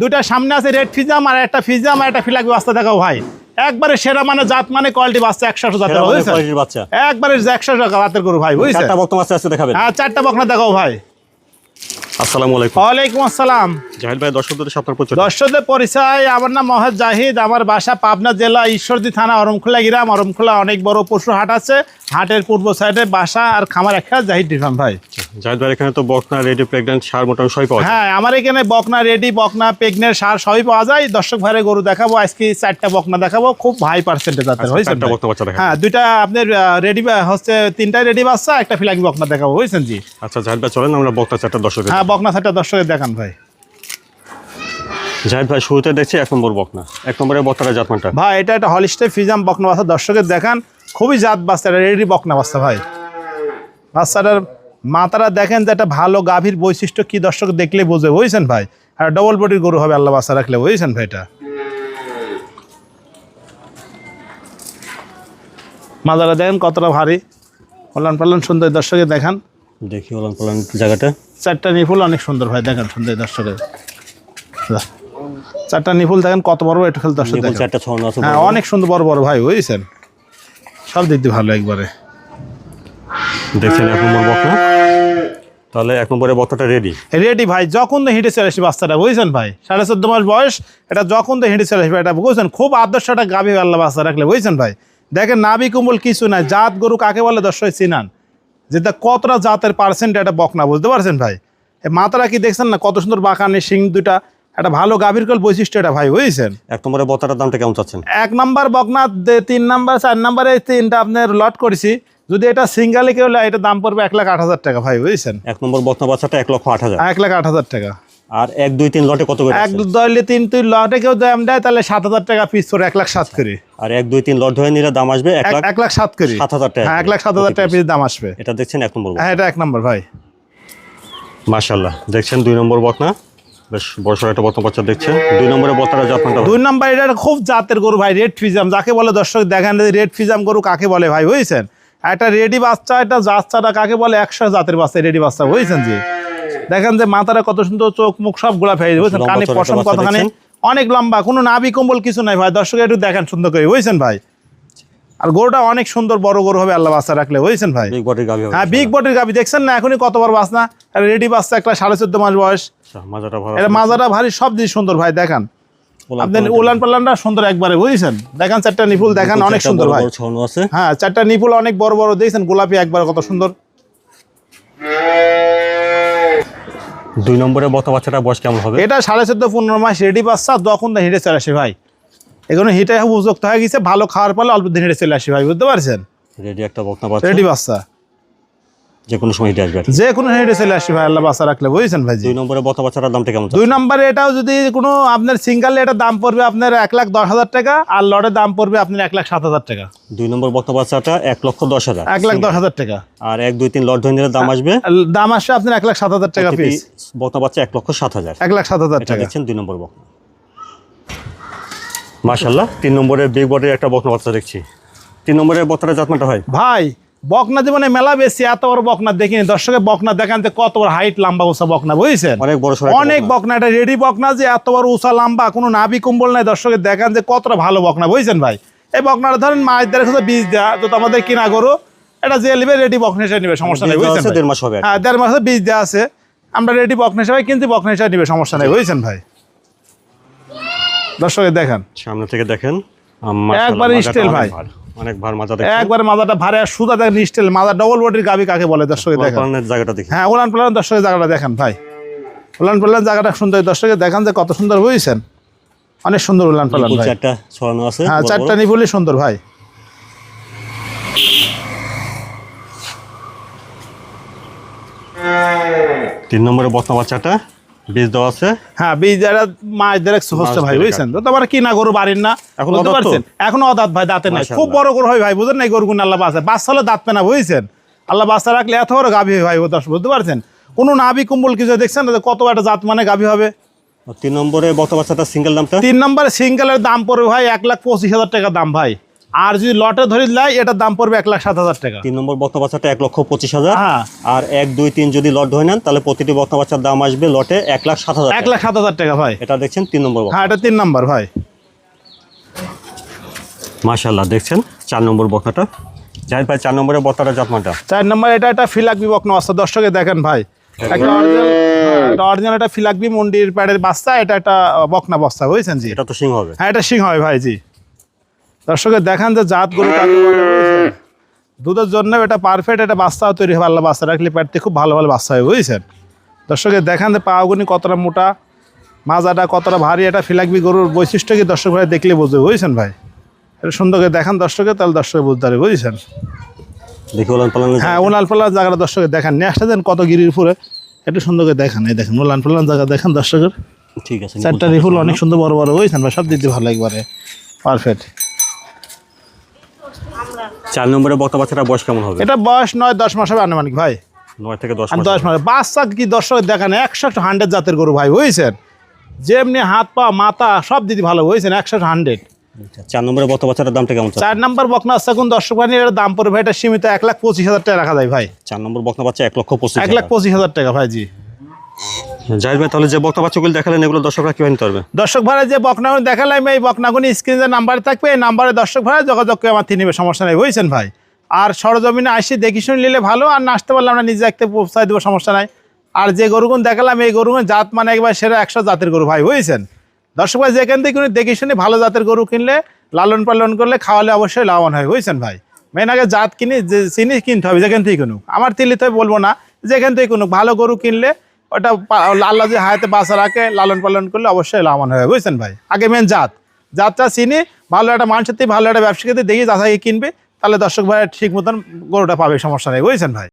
দুইটা সামনে আছে রেড ফিজাম আর একটা ফিজাম আর একটা ফিলাকি বাচ্চা দেখাও ভাই? একবারে সেরা মানে জাত মানে কোয়ালিটি বাচ্চা একশো জাতের বাচ্চা। একবারে একশো টাকা জাতের গরু ভাই বুঝছেন? চারটা দেখাবেন। হ্যাঁ চারটা বকনা দেখাও ভাই। আসসালামু আলাইকুম। ওয়ালাইকুম আসসালাম। জাহিদ ভাই দর্শকদের আপনার পরিচয়। দর্শকদের পরিচয় আমার নাম মহাজ জাহিদ আমার বাসা পাবনা জেলা ঈশ্বরদী থানা অরমখোলা গ্রাম। অরমখোলা অনেক বড় পশু হাট আছে। হাটের পূর্ব সাইডে বাসা আর খামার একটা জাহিদ ডিফাম ভাই। জাহিদ ভাই এখানে তো বকনা রেডি প্রেগন্যান্ট সার মোটামুটি সবই পাওয়া যায়। হ্যাঁ আমার এখানে বকনা রেডি বকনা পেগনের সার সবই পাওয়া যায়। দর্শক ভাইরে গরু দেখাবো আজকে চারটা বকনা দেখাবো। খুব হাই পার্সেন্টেজ আছে হ্যাঁ দুইটা আপনার রেডি হচ্ছে তিনটা রেডি বাচ্চা একটা ফিলাকি বকনা দেখাবো বুঝছেন জি? আচ্ছা জাহিদ ভাই চলেন আমরা বকনা চারটা দর্শক হ্যাঁ বকনা চারটা দর্শকের দেখান ভাই। জাহিদ ভাই শুরুতে দেখছি এক নম্বর বকনা। এক নম্বরের বকনাটা জাতমানটা। ভাই এটা একটা হলিস্টে ফিজাম বকনা বাচ্চা। দর্শকের দেখান খুবই জাত বাচ্চা এটা রেডি বকনা বাচ্চা ভাই। বাচ্চাটার মাথাটা দেখেন যে একটা ভালো গাভীর বৈশিষ্ট্য কি দর্শক দেখলে বুঝবে। বুঝছেন ভাই? আর ডবল বডির গরু হবে আল্লাহ বাচ্চা রাখলে বুঝছেন ভাই এটা? মাজারা দেখেন কতটা ভারী। পালন পালন সুন্দর দর্শকের দেখান। দেখি ওলান পালান জায়গাটা। চারটা নিফুল অনেক সুন্দর ভাই দেখেন সুন্দর দর্শকের। চারটা নিফুল দেখেন কত বড় একটু খেলে দর্শক নিপুল দেখেন। চারটা ছড়ানো আছে হ্যাঁ অনেক সুন্দর বড় বড় ভাই বুঝছেন? সব দিক দিয়ে ভালো একবারে। দেখছেন এক নম্বর বকনা তাহলে এক নম্বরের বকনাটা রেডি রেডি ভাই যখন তো হেঁটে চলে আসি বাচ্চাটা বুঝছেন ভাই? সাড়ে চোদ্দ মাস বয়স এটা যখন তো হেঁটে চলে আসবে এটা বুঝছেন? খুব আদর্শ একটা গাভী আল্লাহ বাচ্চা রাখলে বুঝছেন ভাই? দেখেন নাবি কুম্বল কিছু নাই জাত গরু কাকে বলে দর্শক চিনান? যেটা কতটা জাতের পার্সেন্ট একটা বকনা বুঝতে পারছেন ভাই? মাতারা মাথাটা কি দেখছেন না? কত সুন্দর বাঁকানে শিং দুটা একটা ভালো গাভীর কল বৈশিষ্ট্য এটা ভাই বুঝছেন? এক নম্বরে বতাটার দামটা কেমন চাচ্ছেন? এক নম্বর বকনা তিন নম্বর চার নম্বরে তিনটা আপনার লট করেছি। যদি এটা সিঙ্গালে কেউ এটা দাম পড়বে এক লাখ আট হাজার টাকা ভাই বুঝছেন? এক নম্বর বকনা বাচ্চাটা এক লক্ষ আট হাজার। এক লাখ আট হাজার টাকা। আর এক দুই তিন লটে কত করে এক? দলে তিন তুই লটে কেউ দাম দেয় তাহলে সাত হাজার টাকা পিস করে এক লাখ সাত করে। আর এক দুই তিন লট ধরে নিলে দাম আসবে এক লাখ এক লাখ সাত করে। সাত হাজার টাকা হ্যাঁ এক লাখ সাত হাজার টাকা পিস দাম আসবে। এটা দেখছেন এক নম্বর হ্যাঁ এটা এক নম্বর ভাই। মাশাল্লাহ দেখছেন দুই নম্বর বকনা? বেশ বড় একটা বকনা বাচ্চা দেখছেন। দুই নম্বরের বকনাটা জাতমানটা দুই নম্বর এটা খুব জাতের গরু ভাই রেড ফিজাম যাকে বলে দর্শক দেখেন রেড ফিজাম গরু কাকে বলে ভাই বুঝছেন? একটা রেডি বাচ্চা একটা বাচ্চাটা কাকে বলে? একশো জাতের বাচ্চা রেডি বাচ্চা বুঝছেন জি? দেখেন যে মাথাটা কত সুন্দর চোখ মুখ সব গোলা ফেলে বুঝছেন? কানে পশম কতখানি অনেক লম্বা কোনো নাভি কম্বল কিছু নাই ভাই। দর্শক একটু দেখেন সুন্দর করে। বুঝছেন ভাই? আর গরুটা অনেক সুন্দর বড় গরু হবে আল্লাহ বাচ্চা রাখলে। বুঝছেন ভাই? বিগ হ্যাঁ বিগ বডির গাবি দেখছেন না এখনই কত বড় বাস না? রেডি বাচ্চা একটা সাড়ে চোদ্দ মাস বয়স। আচ্ছা, মাজাটা ভরা এটা মাজাটা ভারী সব দিক সুন্দর ভাই দেখান। আপনি উলান সুন্দর একবারে বুঝছেন? দেখেন চারটা নিপুল দেখান অনেক সুন্দর ভাই। হ্যাঁ চারটা নিপুল অনেক বড় বড় দেখছেন? গোলাপি একবার কত সুন্দর। দুই নম্বরের মতো বাচ্চাটা বয়স কেমন হবে? এটা সাড়ে চোদ্দ পনেরো মাস রেডি বাচ্চা তখন তো হেঁটে চলে আসে ভাই। এখন হিটে উপযুক্ত হয়ে গেছে ভালো খাওয়ার পরে অল্প দিন হেঁটে চলে আসে ভাই বুঝতে পারছেন? রেডি একটা বকনা বাচ্চা। রেডি বাচ্চা। যে কোনো সময় হিটে আসবে যে কোনো হেঁটে চলে আসে ভাই আল্লাহ রাখলে বুঝছেন ভাই দুই নম্বরের বকনা বাচ্চাটার দামটা কেমন দুই নম্বরে এটাও যদি কোনো আপনার সিঙ্গেল এটার দাম পড়বে আপনার এক লাখ দশ হাজার টাকা আর লটের দাম পড়বে আপনার এক লাখ সাত হাজার টাকা। দুই নম্বর বাচ্চাটা এক লক্ষ দশ হাজার। এক লাখ দশ হাজার টাকা। আর এক দুই তিন লট ধরে নিলে দাম আসবে? দাম আসবে আপনার এক লাখ সাত হাজার টাকা পিস বাচ্চা এক লক্ষ সাত হাজার। এক লাখ সাত হাজার টাকা। দুই নম্বর মাশাল্লাহ তিন নম্বরের বিগ বডির একটা বকনা বাচ্চা দেখছি। তিন নম্বরের বকনাটা জাতমানটা হয়? ভাই বকনা জীবনে মেলা বেশি এত বড় বকনা দেখিনি। দর্শকের বকনা দেখান কত বড় হাইট লম্বা উঁচা বকনা বুঝছেন? অনেক বড় অনেক বকনা। এটা রেডি বকনা যে এত বড় উঁচা লম্বা কোনো নাভি কুম্বল নাই দর্শকের দেখান যে কতটা ভালো বকনা বুঝছেন ভাই? এই বকনাটা ধরেন মাছ দেড় কাছে বীজ দেওয়া তো আমাদের কিনা গরু এটা যে নেবে রেডি বকনা হিসেবে নেবে সমস্যা নেই বুঝছেন দেড় মাস হবে। হ্যাঁ দেড় মাসে বীজ দেওয়া আছে আমরা রেডি বকনা হিসেবে কিন্তু বকনা হিসেবে নেবে সমস্যা নেই বুঝছেন ভাই? দর্শকের দেখান। সামনে থেকে দেখেন একবারে মাজাটা ভাই। অনেক ভার মাজা একবার মাজাটা ভারে সুদা দেখেন স্টিল মাজা ডবল বডির গাবি কাকে বলে দর্শকের দেখান। জায়গাটা দেখি। হ্যাঁ উলান পালান দর্শকের জায়গাটা দেখেন ভাই। উলান পালান জায়গাটা সুন্দর। দর্শকের দেখান যে কত সুন্দর বুঝছেন? অনেক সুন্দর উলান পালান ভাই। চারটা ছড়ানো আছে হ্যাঁ চারটা সুন্দর ভাই। তিন নম্বরের বকনা বাচ্চাটা। বীজ দেওয়া আছে? হ্যাঁ বীজ যারা মাছ দেড়েক হচ্ছে ভাই বুঝছেন তো? তোমার কিনা গরু বাড়ির না? এখন বুঝতে পারছেন? এখনও অদাঁত ভাই দাঁতে নাই। খুব বড় গরু হয় ভাই বুঝেন নাই গরু গুণ আল্লাহ বাসা বাচ্চা হলে দাঁত পেনা বুঝছেন? আল্লাহ বাচ্চা রাখলে এত বড় গাভী হয় ভাই দর্শক বুঝতে পারছেন? কোনো নাভি কুম্বল কিছু দেখছেন না কত একটা জাত মানে গাভী হবে? তিন নম্বরে বকনা বাচ্চাটা সিঙ্গেল দামটা? তিন নম্বরে সিঙ্গেলের দাম পড়বে ভাই এক লাখ পঁচিশ হাজার টাকা দাম ভাই। আর যদি লটে ধরে লাই এটার দাম পড়বে এক লাখ সাত হাজার টাকা। তিন নম্বর বক্তা বাচ্চাটা এক লক্ষ পঁচিশ হাজার। হ্যাঁ। আর এক দুই তিন যদি লট ধরে নেন তাহলে প্রতিটি বক্তা বাচ্চার দাম আসবে লটে এক লাখ সাত হাজার এক লাখ সাত হাজার টাকা ভাই। এটা দেখছেন তিন নম্বর হ্যাঁ এটা তিন নম্বর ভাই। মাশাল্লাহ দেখছেন চার নম্বর বক্তাটা? জাহিদ ভাই চার নম্বরের বক্তাটা জাতমানটা? চার নম্বর এটা একটা ফিলাক বিবক নস্তা দর্শকে দেখেন ভাই। একটা অরিজিনাল একটা অরিজিনাল একটা ফিলাকবি মন্ডির প্যাডের বাচ্চা এটা একটা বকনা বস্তা বুঝছেন জি? এটা তো সিং হবে। হ্যাঁ এটা সিং হয় ভাই জি। দর্শকে দেখান যে জাত গরু বুঝছেন? দুধের জন্য এটা পারফেক্ট এটা বাচ্চাও তৈরি হবে আল্লাহ বাচ্চা। রাখলে প্যাটতে খুব ভালো ভালো বাচ্চা হয় বুঝছেন? দর্শকের দেখান যে পাগুনি কতটা মোটা মাজাটা কতটা ভারী এটা ফিলাকবি গরুর বৈশিষ্ট্য কি দর্শক ভাই দেখলে বুঝবে বুঝছেন ভাই? এটা সুন্দর করে দেখান দর্শকে তাহলে দর্শকে বুঝতে পারে বুঝছেন? হ্যাঁ উলান পালান জায়গাটা দর্শকের দেখান। আসতে দেন কত গিরির উপরে একটু সুন্দর করে দেখান এই দেখেন উলান পালান জায়গা দেখেন দর্শকের। ঠিক আছে চারটা রিফুল অনেক সুন্দর বড় বড় হয়েছেন ভাই? সব দিক দিয়ে ভালো একবারে পারফেক্ট চার নম্বরের বক্তা বাচ্চাটা বয়স কেমন হবে? এটা বয়স নয় দশ মাস হবে আনুমানিক ভাই। নয় থেকে দশ দশ মাস বাচ্চা কি দর্শক দেখেন একশো হান্ড্রেড জাতের গরু ভাই বুঝছেন? যেমনি হাত পা মাথা সব দিদি ভালো বুঝছেন? একশো হান্ড্রেড চার নম্বরের বক্তা বাচ্চাটার দামটা কেমন চার নম্বর বকনা আসছে কোন দর্শক বানি এর দাম পড়বে ভাই এটা সীমিত এক লাখ পঁচিশ হাজার টাকা রাখা যায় ভাই। চার নম্বর বক্তা বাচ্চা এক লক্ষ পঁচিশ এক লাখ পঁচিশ হাজার টাকা ভাই জি। জাহিদ ভাই, তাহলে যে বক্তা বাচ্চাগুলো দেখালেন, এগুলো দর্শকরা কীভাবে নিতে পারবে? দর্শক ভাড়া যে বকনাগুনি দেখালাম, এই বকনাগুনি স্ক্রিনে যে নাম্বার থাকবে, এই নাম্বারে দর্শক ভাড়া যোগাযোগ করে আমার নেবে, সমস্যা নেই, বুঝছেন ভাই? আর সরজমিনে আসি, দেখি শুনে নিলে ভালো, আর না আসতে পারলে আমরা নিজে একটা পৌঁছাই দেবো, সমস্যা নাই। আর যে গরুগুন দেখালাম, এই গরুগুন জাত মানে একবার সেরা একশো জাতের গরু ভাই, বুঝছেন? দর্শক ভাই, যেখান থেকে কিনে দেখি শুনে ভালো জাতের গরু কিনলে, লালন পালন করলে খাওয়ালে অবশ্যই লাভবান হয়, বুঝছেন ভাই? মেন আগে জাত কিনে, যে চিনি কিনতে হবে, যেখান থেকে কিনুক। আমার তিলিতে বলব না, যেখান থেকে কিনুক, ভালো গরু কিনলে ওটা আল্লাহ যে হায়াতে বাসা রাখে, লালন পালন করলে অবশ্যই লাভবান হবে, বুঝছেন ভাই? আগে মেন জাত। জাতটা চিনি, ভালো একটা মানুষের ভালো একটা ব্যবসাকে দেখি, যাচাই কিনবে, তাহলে দর্শক ভাই ঠিক মতন গরুটা পাবে, সমস্যা নেই, বুঝছেন ভাই?